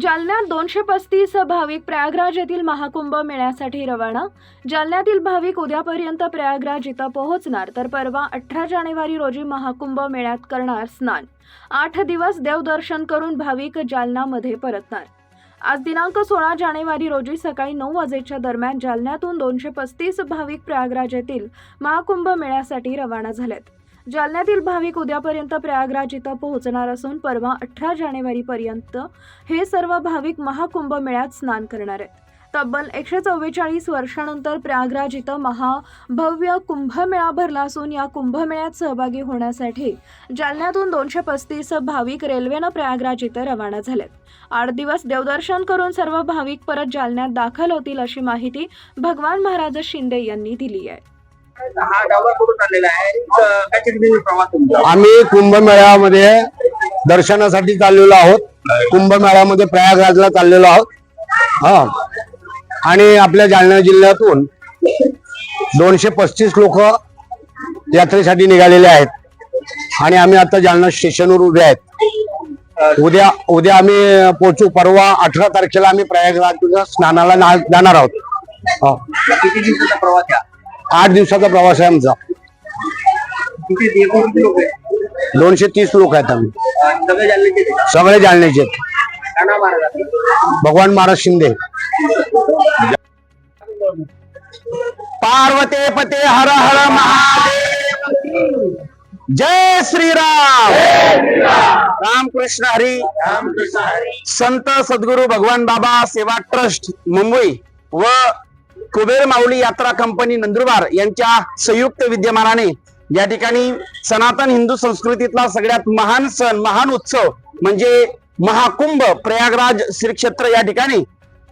जालन्यात दोनशे पस्तीस भाविक प्रयागराज येथील महाकुंभ मेळ्यासाठी रवाना. जालन्यातील भाविक उद्यापर्यंत प्रयागराज इथं पोहोचणार तर परवा अठरा जानेवारी रोजी महाकुंभ मेळ्यात करणार स्नान. आठ दिवस देवदर्शन करून भाविक जालनामध्ये परतणार. आज दिनांक सोळा जानेवारी रोजी सकाळी नऊ वाजेच्या दरम्यान जालन्यातून दोनशे पस्तीस भाविक प्रयागराज येथील महाकुंभ मेळ्यासाठी रवाना झालेत. जालन्यातील भाविक उद्यापर्यंत प्रयागराज इथं पोहोचणार असून परवा अठरा जानेवारीपर्यंत हे सर्व भाविक महाकुंभ मेळ्यात स्नान करणार आहेत. तब्बल एकशे चव्वेचाळीस वर्षानंतर प्रयागराज इथं महाभव्य कुंभमेळा भरला असून या कुंभमेळ्यात सहभागी होण्यासाठी जालन्यातून दोनशे पस्तीस भाविक रेल्वेनं प्रयागराज इथं रवाना झालेत. आठ दिवस देवदर्शन करून सर्व भाविक परत जालन्यात दाखल होतील अशी माहिती भगवान महाराज शिंदे यांनी दिली आहे. हा आलेला आहे? प्रवास तुमचा? आम्ही कुंभमेळ्यामध्ये दर्शनासाठी चाललेलो आहोत. कुंभमेळ्यामध्ये प्रयागराजला चाललेलो आहोत. हा. आणि आपल्या जालना जिल्ह्यातून दोनशे पस्तीस लोक यात्रेसाठी निघालेले आहेत. आणि आम्ही आता जालना स्टेशनवर उभे आहेत. उद्या उद्या आम्ही पोहोचू. परवा अठरा तारखेला आम्ही प्रयागराज स्नानाला जाणार आहोत. हा. किती दिवसाचा प्रवास? आठ दिवसाचा प्रवास आहे आमचा. दोनशे तीस लोक आहेत आम्ही. सगळे जालन्याचे आहेत. भगवान महाराज शिंदे. पार्वते पते हर हर महादेव. जय श्रीराम. राम कृष्ण हरी. संत सद्गुरु भगवान बाबा सेवा ट्रस्ट मुंबई व कुबेर माऊली यात्रा कंपनी नंदुरबार यांच्या संयुक्त विद्यमानाने या ठिकाणी सनातन हिंदू संस्कृतीतला सगळ्यात महान सण महान उत्सव म्हणजे महाकुंभ प्रयागराज श्री क्षेत्र या ठिकाणी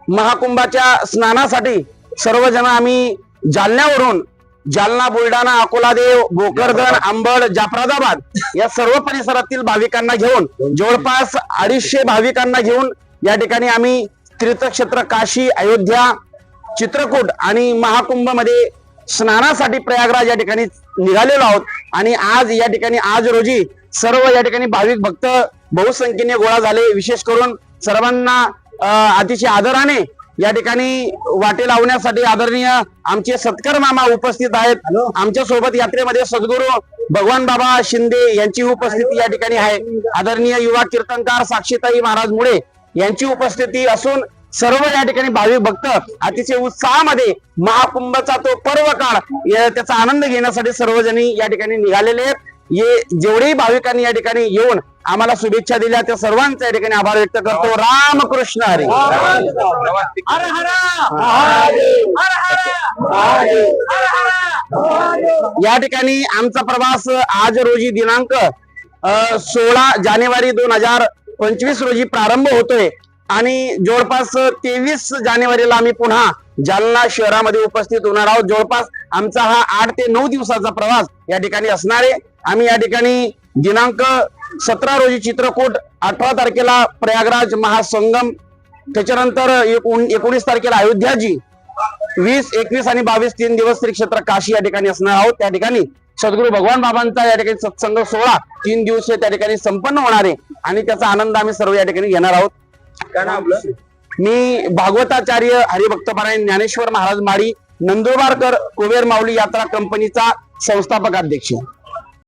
महाकुंभाच्या स्नानासाठी सर्वजण आम्ही जालन्यावरून जालना बुलढाणा अकोला देव भोकरदन अंबड जाफराबाद या सर्व परिसरातील भाविकांना घेऊन जवळपास अडीचशे भाविकांना घेऊन या ठिकाणी आम्ही तीर्थक्षेत्र काशी अयोध्या चित्रकूट आणि महाकुंभमध्ये स्नानासाठी प्रयागराज या ठिकाणी निघालेलो आहोत. आणि आज या ठिकाणी आज रोजी सर्व या ठिकाणी भाविक भक्त बहुसंख्येने गोळा झाले. विशेष करून सर्वांना अतिशय आदराने या ठिकाणी वाटे लावण्यासाठी आदरणीय आमचे सत्कार मामा उपस्थित आहेत. आमच्यासोबत यात्रेमध्ये सद्गुरू भगवान बाबा शिंदे यांची उपस्थिती या ठिकाणी आहे. आदरणीय युवा कीर्तनकार साक्षीताई महाराज मुळे यांची उपस्थिती असून सर्व या ठिकाणी भाविक भक्त अतिशय उत्साहामध्ये महाकुंभचा तो पर्व काळ त्याचा आनंद घेण्यासाठी सर्वजणी या ठिकाणी निघालेले आहेत. ये जेवढेही भाविकांनी या ठिकाणी येऊन आम्हाला शुभेच्छा दिल्या त्या सर्वांचा या ठिकाणी आभार व्यक्त करतो. रामकृष्ण हर. या ठिकाणी आमचा प्रवास आज रोजी दिनांक सोळा जानेवारी दोन हजार पंचवीस रोजी प्रारंभ होतोय. आणि जवळपास तेवीस जानेवारीला आम्ही पुन्हा जालना शहरामध्ये उपस्थित होणार आहोत. जवळपास आमचा हा आठ ते नऊ दिवसाचा प्रवास या ठिकाणी असणार आहे. आम्ही या ठिकाणी दिनांक सतरा रोजी चित्रकूट अठरा तारखेला प्रयागराज महासंगम त्याच्यानंतर एकोणीस तारखेला अयोध्याजी वीस एकवीस आणि बावीस तीन दिवस श्री क्षेत्र काशी या ठिकाणी असणार आहोत. त्या ठिकाणी सद्गुरू भगवान बाबांचा या ठिकाणी सत्संग सोहळा तीन दिवस त्या ठिकाणी संपन्न होणार आहे आणि त्याचा आनंद आम्ही सर्व या ठिकाणी घेणार आहोत. काय नाव आपलं? मी भागवताचार्य हरिभक्तपरायण ज्ञानेश्वर महाराज माळी नंदुरबारकर कुबेर माऊली यात्रा कंपनीचा संस्थापक अध्यक्ष.